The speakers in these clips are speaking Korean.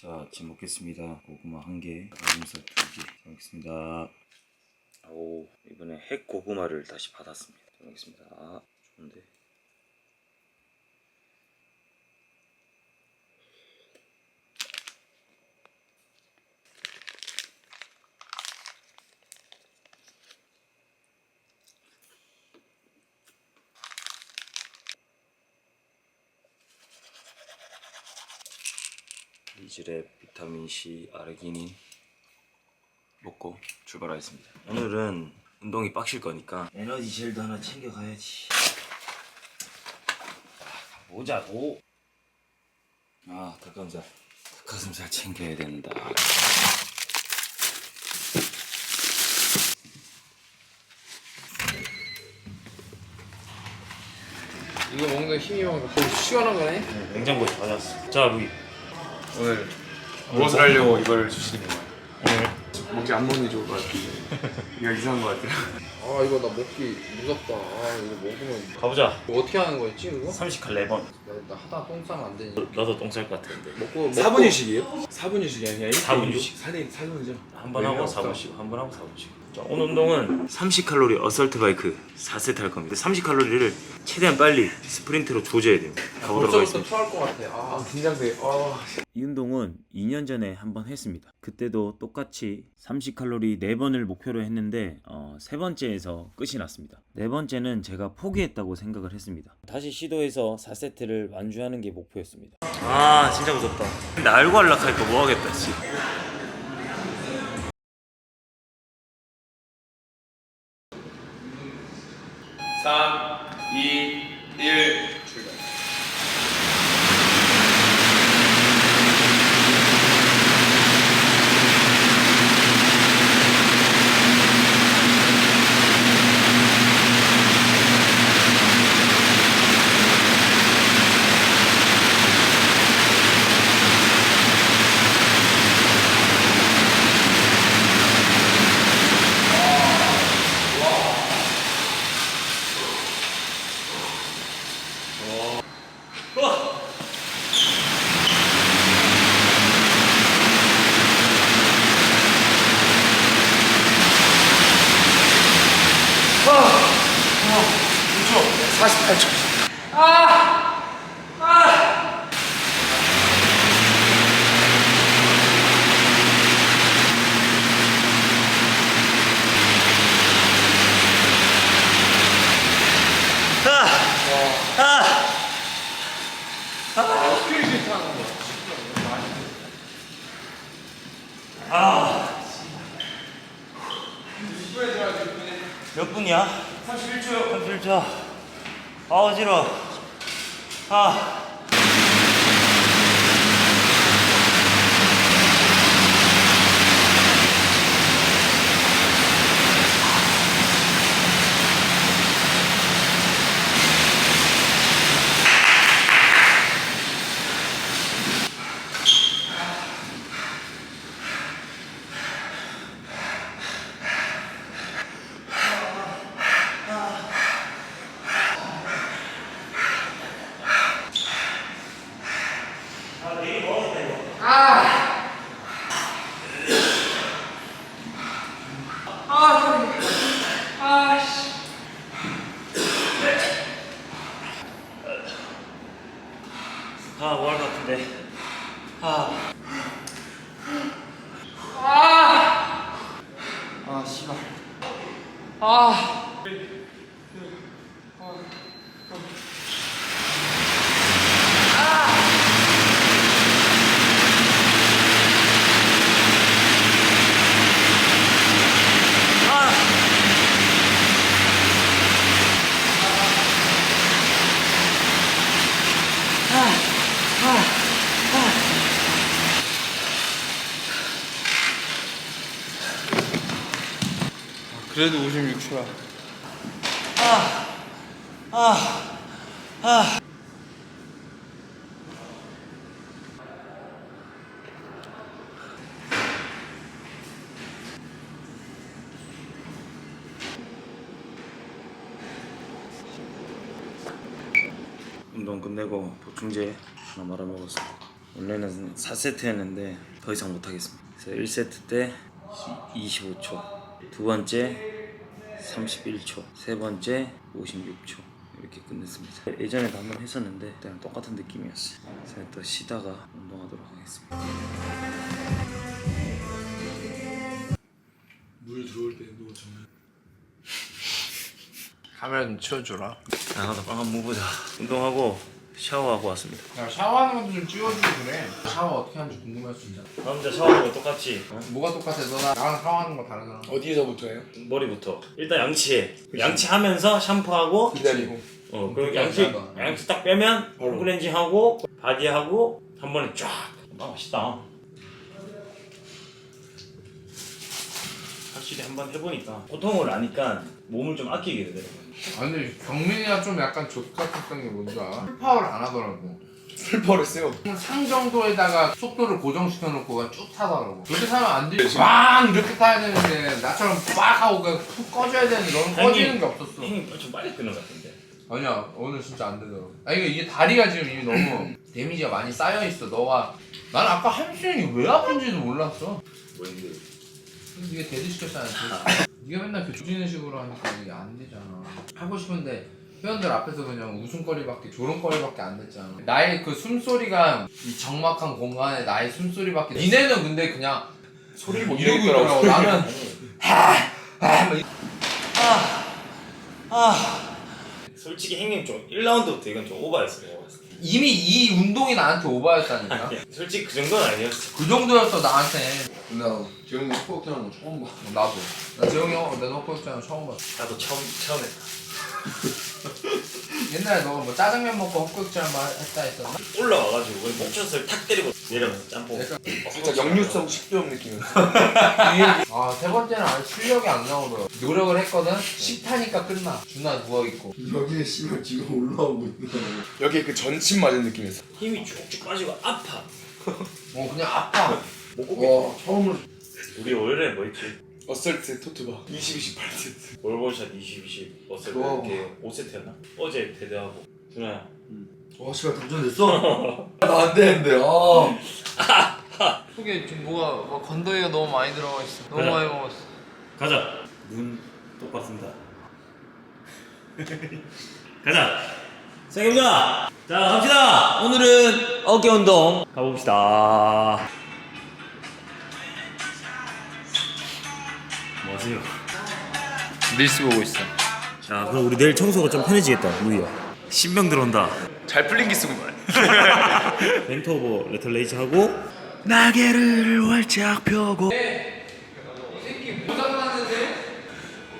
자, 지금 먹겠습니다. 고구마 한 개, 가슴살 두 개. 잘 먹겠습니다. 오, 이번에 핵 고구마를 다시 받았습니다. 잘 먹겠습니다. 아, 좋은데. 이질의 비타민 C, 아르기닌 먹고 출발하겠습니다. 오늘은 운동이 빡실 거니까 에너지 젤도 하나 챙겨 가야지. 보자고. 아 닭가슴살, 닭가슴살 챙겨야 된다. 이거 먹는 거 힘이 거의 시원한 거네. 냉장고에 가져왔어. 자 루이. 오늘 무엇을 하려고 이걸 주시는 거예요? 오늘 먹지 안 먹는 게 좋을 것 같은데 이거 이상한 것 같아요. 아 이거 나 먹기 무섭다. 아 이거 먹으면 가보자. 이거 어떻게 하는 거였지 그거? 30칼 4번. 나, 나 하다 똥 싸면 안 되니. 나도 똥쌀것 같은데. 먹고 먹고 4분 휴식이에요? 4분 휴식이 아니라 4분 휴식. 4분 4분이죠. 한 번 하고 4분씩, 한 번 하고 4분씩. 자, 오늘 운동은 30칼로리 어설트 바이크 4세트 할 겁니다. 30칼로리를 최대한 빨리 스프린트로 조져야 됩니다. 가보도록 벌써부터 하겠습니다. 토할 것 같아. 아아 긴장돼. 아 이 운동은 2년 전에 한번 했습니다. 그때도 똑같이 30칼로리 4번을 목표로 했는데 어, 세 번째에서 끝이 났습니다. 네 번째는 제가 포기했다고 생각을 했습니다. 다시 시도해서 4세트를 완주하는 게 목표였습니다. 아 진짜 무섭다. 근데 알고 할락하니까 뭐 하겠다 씨. 몇 분이야? 31초요. 31초. 아 어지러. 아. 아, 뭐 할 것 같은데. 아. 아 씨발. 아. 그래도 56초야. 운동 끝내고 보충제 하나 말아 먹었어. 원래는 4세트였는데 더 이상 못 하겠습니다. 그래서 1세트 때 25초, 두 번째 31초, 세 번째 56초 이렇게 끝냈습니다. 예전에도 한번 했었는데 그때랑 똑같은 느낌이었어요. 그래서 또 쉬다가 운동하도록 하겠습니다. 물 들어올 때 누워 정면. 카메라 좀 치워줘라 아, 나가다 빵 한번 먹보자 운동하고 샤워하고 왔습니다. 야 샤워하는 것도 좀 찍어주고 그래 샤워 어떻게 하는지 궁금할 수 있잖아 남자 샤워하는 거 똑같이 어? 뭐가 똑같아 너랑 나랑 샤워하는 거 다르잖아 어디서부터 해요? 머리부터 일단 양치해. 양치하면서 샴푸하고 기다리고. 어 그리고 양치. 양치 딱 빼면 바로. 홈클렌징 하고 바디 하고 한 번에 쫙. 아 맛있다. 확실히 한번 해보니까 고통을 아니까 몸을 좀 아끼게 되더라고요. 아니 경민이가 좀 약간 족 같았던 게 뭔지 알아? 풀파워를 안 하더라고 슬퍼를 세요. 상 정도에다가 속도를 고정시켜 놓고 쭉 타더라고 그렇게 타면 안 되지 빵 이렇게 타야 되는데 나처럼 빡 하고 그냥 푹 꺼져야 되는데 너는 꺼지는 게 없었어 형님 좀 빨리 끊어 같은데. 아니야 오늘 진짜 안 되더라고 아 이게, 이게 다리가 지금 이미 너무 데미지가 많이 쌓여 있어 너가 난 아까 hamstring이 왜 아픈지도 몰랐어 뭔데? 근데 네가 데드시켰잖아 네가 맨날 그 조지는 식으로 하니까 이게 안 되잖아 하고 싶은데 회원들 앞에서 그냥 웃음거리밖에 조롱거리밖에 안 됐잖아 나의 그 숨소리가 이 적막한 공간에 나의 숨소리밖에 니네는 근데 그냥 소리를 못 이러고. 있더라고 나는 하하 솔직히 형님 좀 1라운드부터 이건 좀 오버했어요. 내가 봤을 때. 이미 이 운동이 나한테 오버였다니까 솔직히 그 정도는 아니었어. 그 정도였어 나한테 나 지금 스포츠하는 거 처음 봐. 나도 나 재영이 형 내가 헛구역장 처음 봤어 나도 처음 처음 했다. 옛날에 너가 뭐 짜장면 먹고 헛구역장 했다 했었나? 올라와가지고 우리 목젖을 탁 때리고 내려가서 짬뽕. 진짜 역류성 식도염 느낌이었어. 아세 번째는 아예 실력이 안 나오더라고 노력을 했거든? 씹타니까 끝나 준아 누워있고 여기에 씨발 지금 올라오고 있는 거야. 여기 그 전침 맞은 느낌이었어. 힘이 쭉쭉 빠지고 아파. 어 그냥 아파 와 처음으로 우리 원래 뭐였지? 어설트 토트바. 20, 28세트. 월볼샷 20, 20 어세 좋아. 이렇게 5세트였나? 어제 대대하고. 준아야. 와 씨발 당첨됐어? 나 안 되는데 아. 속에 지금 뭐가 뭐 건더기가 너무 많이 들어가 있어. 너무 그래. 많이 먹었어. 가자. 눈 똑바른다. 가자. 생각해보자. 자 갑시다. 오늘은 어깨 운동. 가봅시다 뭐하세요? 릴스 보고 있어 자 그럼 우리 내일 청소가 좀 편해지겠다 무이야 신병 들어온다 잘 풀린 기수구만. 벤토버 레털레이즈 하고 날개를 활짝 펴고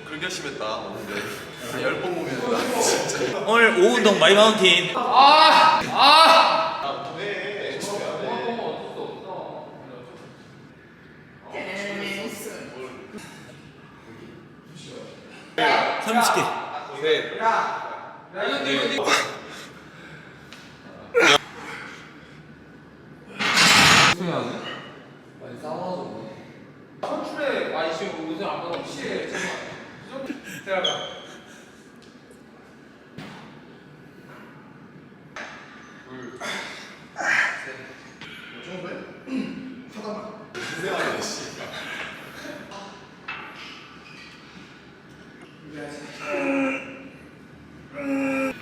그렇게 심했다. 오는데 열번 보면 진짜. 오늘 오후 운동 마이 마운틴 아! 30개 네. 많이 싸워서 선출에 많이 지금 우승 안 받아 시에 들어가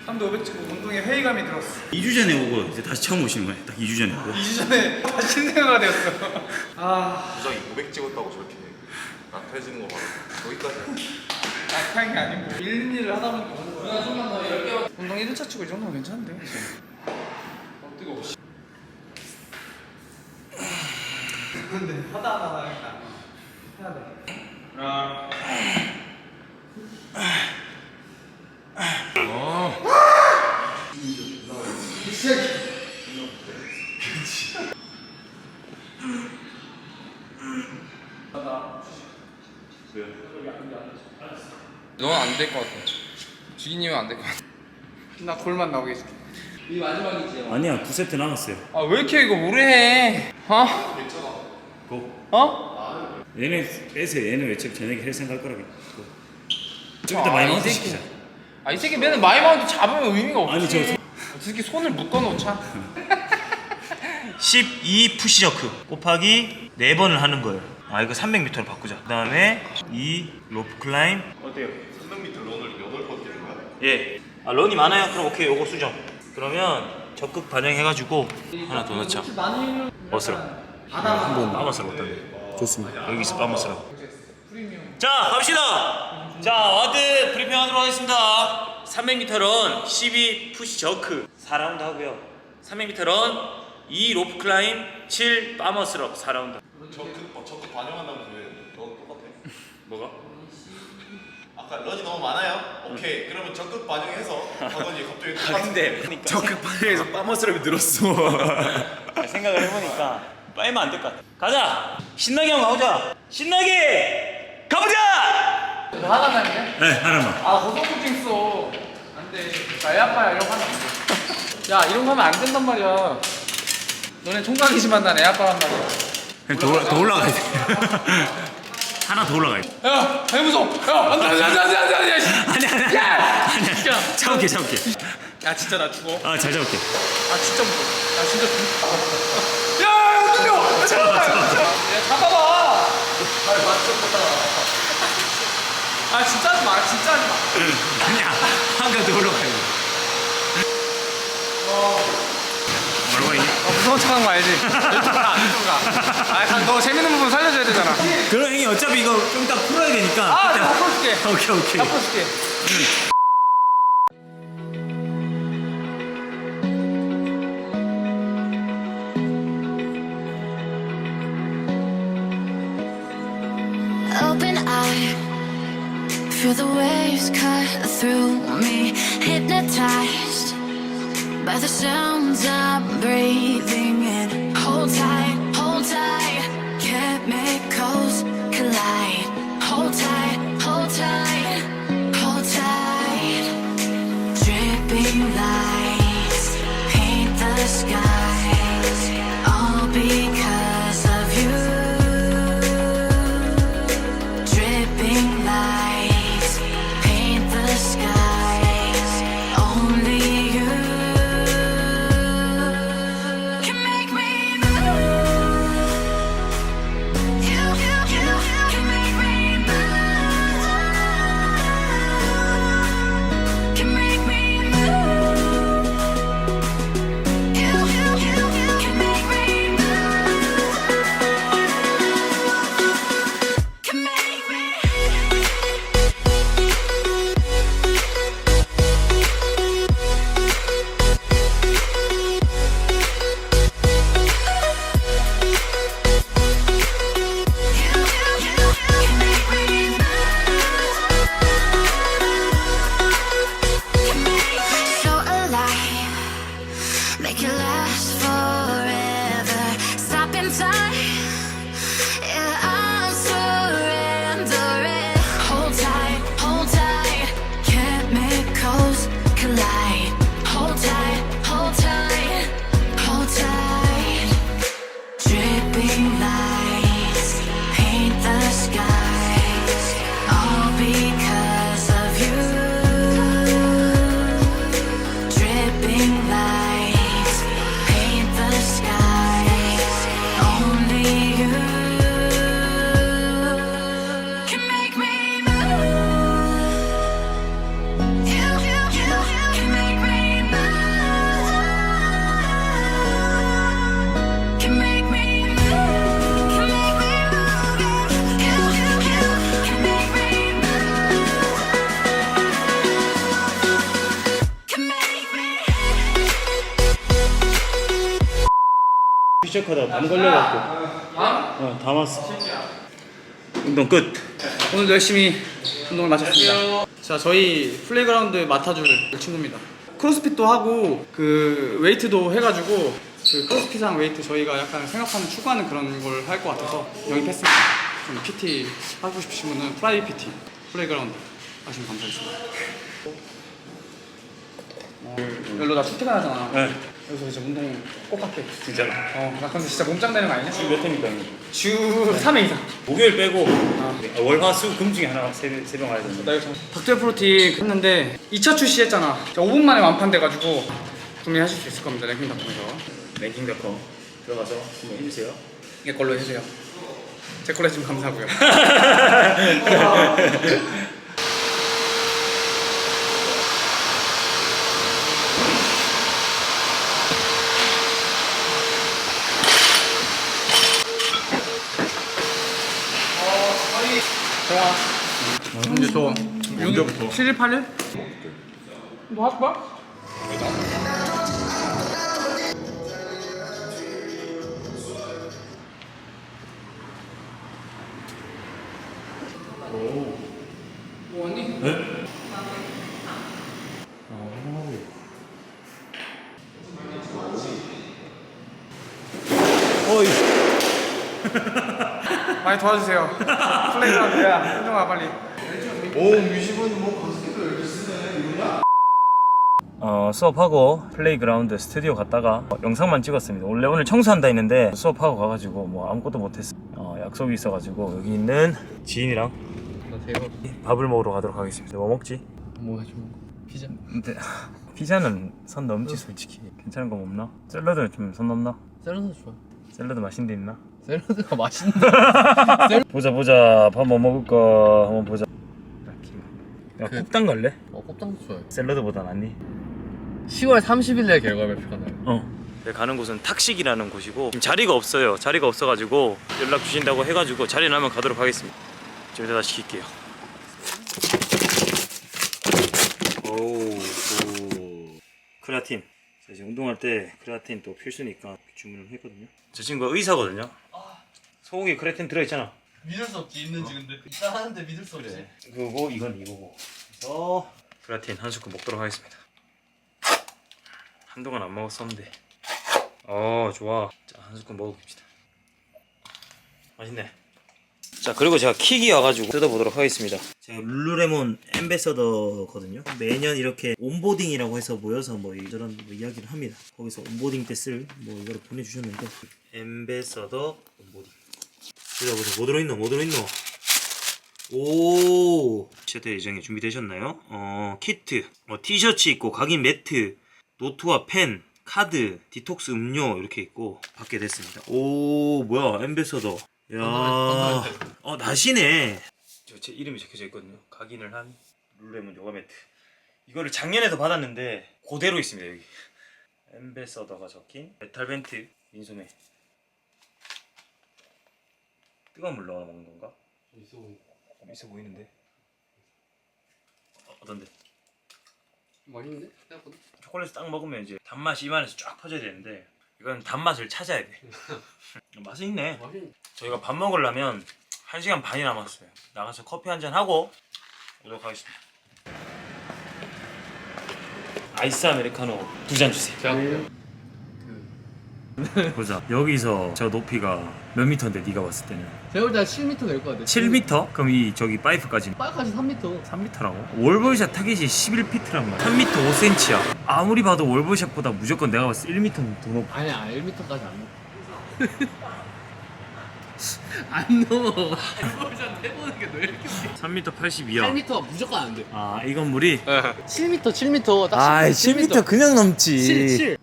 삼도 500 찍고 운동에 회의감이 들었어. 2주 전에 오고 이제 다시 처음 오시는 거예요. 딱 2주 전에 오고. 2주 전에 다시 신생아가 되었어. 아, 부장이 500 찍었다고 저렇게 낙해지는 거 봐도 거기까지. 낙한 게 아니고 1, 2를 하다 보니까 좀만 더 10개 운동 1차 치고 이 정도면 괜찮은데. 어, 뜨거워. 근데 하다 하다 하니까 안 될 것 같아 주기님은 안 될 것 같아 나 골만 나오게 해줄게. 이 마지막이지 아니야 9세트 남았어요 아, 왜 이렇게 이거 오래 해? 어? 고 어? 얘네 빼세요 얘네 외척 저녁에 헬 생각 거라고 좀 아, 이따 마이 이 마운트 새끼. 시키자 아, 이 새끼 맨날 마이 마운트 잡으면 의미가 없지. 아니, 저- 저 새끼 손을 묶어 놓자. 12 푸시저크 곱하기 4번을 하는 거예요. 아 이거 300m로 바꾸자. 그 다음에 2 로프 클라임 어때요? 300m 런을 8번 뛰는 거야? 예. 아 런이 많아요? 그럼 오케이 요거 수정. 그러면 적극 반영해가지고 하나 더 넣자. 멋스러. 한번 빠머스러 어떤데? 좋습니다. 여기 있어 빠머스러. 자 갑시다. 자 와드 브리핑하도록 하겠습니다. 300m 런 12 푸시 저크 4라운드 하고요. 300m 런 2 로프 클라임 7 빠머스럽 4라운드. 적극, 어, 적극 반영한다면서 왜? 너 똑같아? 뭐가? 아까 런이 너무 많아요? 오케이 그러면 적극 반영해서 하더니 갑자기 똑같은 근데 그러니까 적극 반영해서 빠머스럽이 늘었어. 생각을 해보니까 빠이면 안 될 것 같아. 가자. 신나게 한번 가보자. 신나게 가보자. 너 하나만 해? 네 하나만. 아 고소코팅 써. 안 돼. 나애 아빠야 이런 거 하면 안 돼. 야 이런 거 하면 안 된단 말이야. 너네 총각이지만 난 애 아빠란 말이야. 더, 더 올라가야 돼. 하나 더 올라가야 돼. 야, 애 무서워. 야, 안돼, 안 돼, 안 돼, 안 돼, 안 돼. 아니 아니 야, 아니. 진짜. 잡을게 잡을게. 야, 진짜 나 죽어. 아 잘 잡을게. 아, 진짜 무서워. 야, 진짜 죽어. 야, 야, 죽여. 야, 잡아봐. 야, 잡아봐. 아, 진짜 하지 마. 진짜 하지 마. 아니야 한가 더 올라가야 돼. 뭐라고 했니? 아, 무서운 척하는 거 알지? 이쪽 가, 이쪽 가. 아, 간- 너 재밌는 부분 살려줘야 되잖아. 그런 행위 어차피 이거 좀 이따 풀어야 되니까. 아, 내가 풀어줄게. 오케이 오케이. 나 풀어줄게. Open eye, feel the waves cut through me. Hypnotized by the sounds I'm 담 걸려갖고. 어 담았어. 운동 끝. 오늘 열심히 운동을 마쳤습니다. 자, 저희 플레이그라운드 맡아줄 친구입니다. 크로스핏도 하고 그 웨이트도 해가지고 그 크로스핏상 웨이트 저희가 약간 생각하는 추구하는 그런 걸 할 것 같아서 영입했습니다. 좀 PT 하고 싶으신 분은 프라이 PT 플레이그라운드 하시면 감사하겠습니다. 어, 열로 나 출퇴근하잖아. 네. 그래서 이제 운동 꼭 할게. 진짜로. 어, 나 근데 진짜 몸짱 되는 거 아니냐? 몇 회입니까? 형님? 주 3회 이상. 목요일 빼고 아, 월화수금 중에 하나 세병 와야 된다. 나 이거 닥터 프로틴 했는데 2차 출시했잖아. 5분 만에 완판돼가지고 구매하실 수 있을 겁니다. 랭킹닷컴에서. 랭킹닷컴. 들어가서 한번 해주세요. 이 걸로 해주세요. 제 걸로 해주면 감사하고요. 이제 저 언제부터? 7일 8일? 뭐 할까? 많이 도와주세요. 플레이그라운드 야, 현정아 빨리. 어, 수업하고 플레이그라운드 스튜디오 갔다가 어, 영상만 찍었습니다. 원래 오늘 청소한다 했는데 수업하고 가가지고 뭐 아무것도 못했어. 어, 약속이 있어가지고 여기 있는 지인이랑 밥을 먹으러 가도록 하겠습니다. 뭐 먹지? 뭐 해줘 피자 근데 피자는 선 넘지 솔직히. 괜찮은 거 없나? 샐러드 좀선 넘나? 샐러드 좋아 샐러드 맛있는 데 있나? 샐러드가 맛있는데 보자 보자 밥 뭐 먹을까 한번 보자. 야 그- 곱당 갈래? 어 곱창도 좋아요 샐러드보다 낫니? 10월 30일에 결과 발표가 나요 어. 제가 가는 곳은 탁식이라는 곳이고 지금 자리가 없어요. 자리가 없어가지고 연락 주신다고 해가지고 자리 나면 가도록 하겠습니다. 좀 이따 시킬게요. 오우, 오. 크레아틴. 제가 지금 운동할 때 크레아틴 또 필수니까 주문을 했거든요. 저 친구가 의사거든요. 소고기 크레아틴 들어있잖아. 믿을 수 없지 있는지 근데 일단 하는데 믿을 수 없지 그거고 이건 이거고. 그래서 크레아틴 한 스푼 먹도록 하겠습니다. 한동안 안 먹었었는데. 어 좋아. 자한 스푼 먹어봅시다. 맛있네. 자 그리고 제가 킥이 와가지고 뜯어보도록 하겠습니다. 제가 룰루레몬 엠베서더거든요. 매년 이렇게 온보딩이라고 해서 모여서 뭐 이런 뭐 이야기를 합니다. 거기서 온보딩 때 쓸 뭐 이거를 보내주셨는데 엠베서더 온보딩. 보자 보자 뭐 들어있노? 뭐 들어있노? 오! 시아트 예정에 준비되셨나요? 어 키트. 어, 티셔츠 있고 각인 매트 노트와 펜 카드 디톡스 음료 이렇게 있고 받게 됐습니다. 오 뭐야 엠베서더. 야어 나시네. 저제 이름이 적혀져 있거든요. 각인을 한 룰레몬 요가 매트. 이거를 작년에도 받았는데 그대로 있습니다 여기. 엠베서더가 적힌 메탈 벤트 민소매 뜨거운 물 넣어 먹는 건가? 있어 보이 좀 있어 보이는데? 어, 어떤데? 맛있는데? 생각보다? 초콜릿 딱 먹으면 이제 단맛이 입안에서 쫙 퍼져야 되는데 이건 단맛을 찾아야 돼. 맛은 있네. 맛있는 저희가 밥 먹으려면 1시간 반이 남았어요. 나가서 커피 한 잔 하고 오도록 하겠습니다. 아이스 아메리카노 두 잔 주세요. 제가 보자. 여기서 저 높이가 몇 미터인데 네가 봤을 때는? 제가 볼때 7m 될 것 같아. 7미터? 그럼 이 저기 파이프까지 빨까지 3m 3m라고? 월볼샷 타겟이 11피트란 말이야. 3m 5cm야. 아무리 봐도 월볼샷보다 무조건 내가 봤을 때 1m는 더 높아. 아니야 1m까지 안 넘어 안 넘어. 볼샷 해보는 게 왜 이렇게 3m 82야. 8m가 무조건 안 돼. 아 이 건 물이? 7m 7m 딱 아이 7m 7m 그냥 넘지. 7 7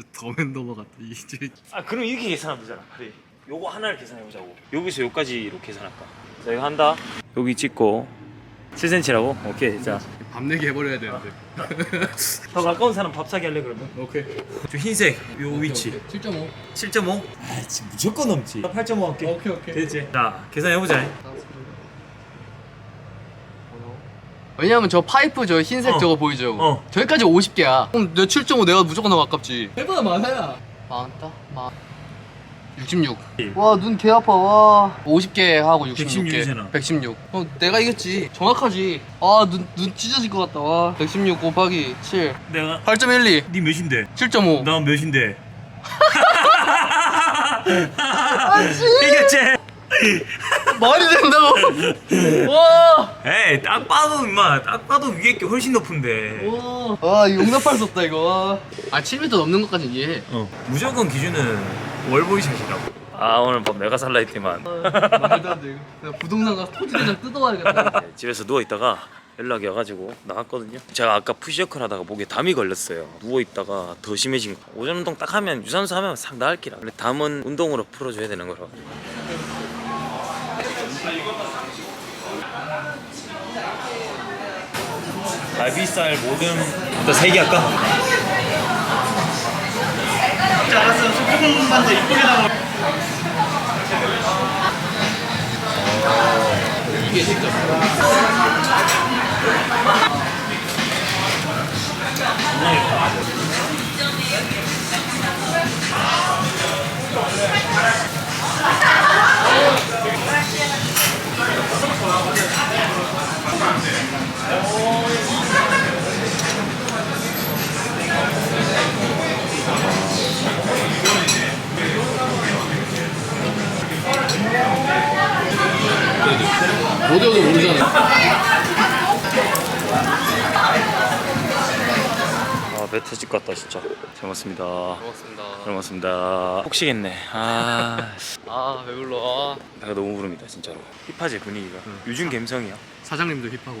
진짜 더맨 넘어갔다 이제 아 그럼 이렇게 계산하면 되잖아 그래 요거 하나를 계산해보자고. 여기서 여기까지로 계산할까? 자 이거 한다. 여기 찍고. 7cm라고? 오케이 자더 밥 내기 해버려야 되는데. 가까운 사람 밥 사기 할래 그러면? 오케이. 저 흰색 요 위치. 7.5 7.5? 아 지금 무조건 넘지. 8.5 할게. 오케이 오케이. 됐지? 자 계산해보자 왜냐면 저 파이프 저 흰색 어. 저거 보이죠? 어. 저기까지 50개야. 그럼 내 7.5 내가 무조건 더 가깝지. 해보다 많아야. 많다? 많 66. 와 눈 개 아파. 와. 50개 하고 66개. 116 이잖아. 116 어, 내가 이겼지. 정확하지. 아 눈 눈 찢어질 것 같다. 와. 116 곱하기 7 내가 8.12니 몇인데? 7.5 나 몇인데? 이겼지? 말이 된다고. 와. 에이 딱 봐도 임마 딱 봐도 위에 게 훨씬 높은데. 와, 아 이거 용납할 수 없다 이거. 아 7m 넘는 것까지 이해해. 어 무조건 기준은 월보이샷이라고. 아 오늘 밥 내가 살라 했지만. 말도 안 돼. 이거 내가 부동산 가서 토지 대장 뜯어와야겠다. 집에서 누워 있다가 연락이 와가지고 나갔거든요. 제가 아까 푸시어클 하다가 목에 담이 걸렸어요. 누워 있다가 더 심해진 거. 오전 운동 딱 하면 유산소 하면 싹 나을 기라. 원래 담은 운동으로 풀어줘야 되는 거라. 갈비살 모듬 또세개 할까? 알았어요. 조금만 더 이쁘게 나와. 이게 직 접 모두도 모르잖아 아 배트집 같다 진짜. 잘 먹습니다. 고맙습니다 잘 먹습니다. 혹시겠네. 아 아 배불러 배가 너무 부릅니다 진짜로. 힙하지 분위기가. 요즘 감성이야. 사장님도 힙하고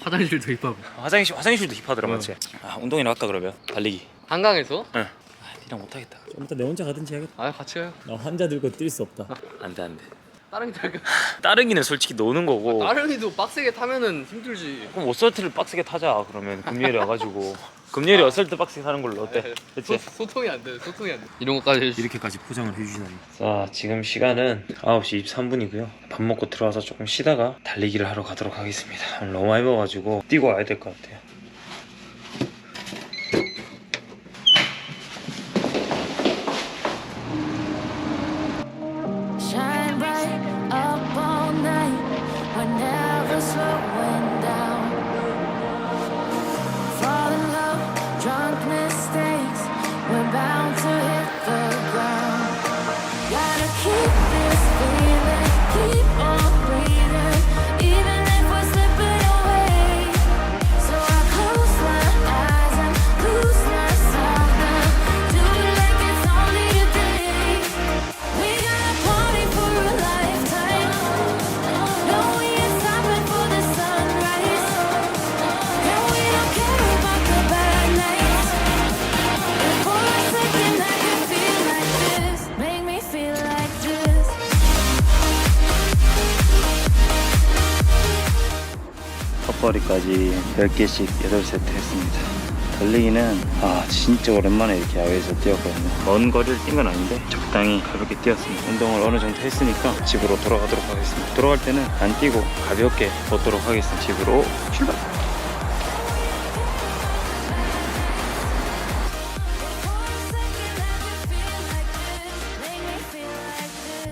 화장실도 힙하고 화장실 화장실도 힙하더라 맞지? 아 운동이나 할까 그러면 달리기. 한강에서? 응. 아 니랑 못하겠다. 좀 이따 내 혼자 가든지 해야겠다. 아 같이 가요 나 환자 들고 뛸 수 없다. 안돼 안돼. 다른 게 탈까? 따릉이는 솔직히 노는 거고. 따릉이도 빡세게 타면은 힘들지 그럼 어설트를 빡세게 타자 그러면 금요일에 와가지고 금요일에 어설트 빡세게 타는 걸로 어때? 그치? 소, 통이안 돼, 소통이 안 돼. 이런 것까지 이렇게까지 포장을 해주시다니 자 지금 시간은 9시 23분이고요 밥 먹고 들어와서 조금 쉬다가 달리기를 하러 가도록 하겠습니다 오늘 너무 많이 먹어가지고 뛰고 와야 될 것 같아요 컵버리까지 10개씩 8세트 했습니다. 달리기는 아 진짜 오랜만에 이렇게 야외에서 뛰었거든요. 먼 거리를 뛴 건 아닌데 적당히 가볍게 뛰었습니다. 운동을 어느 정도 했으니까 집으로 돌아가도록 하겠습니다. 돌아갈 때는 안 뛰고 가볍게 걷도록 하겠습니다. 집으로 출발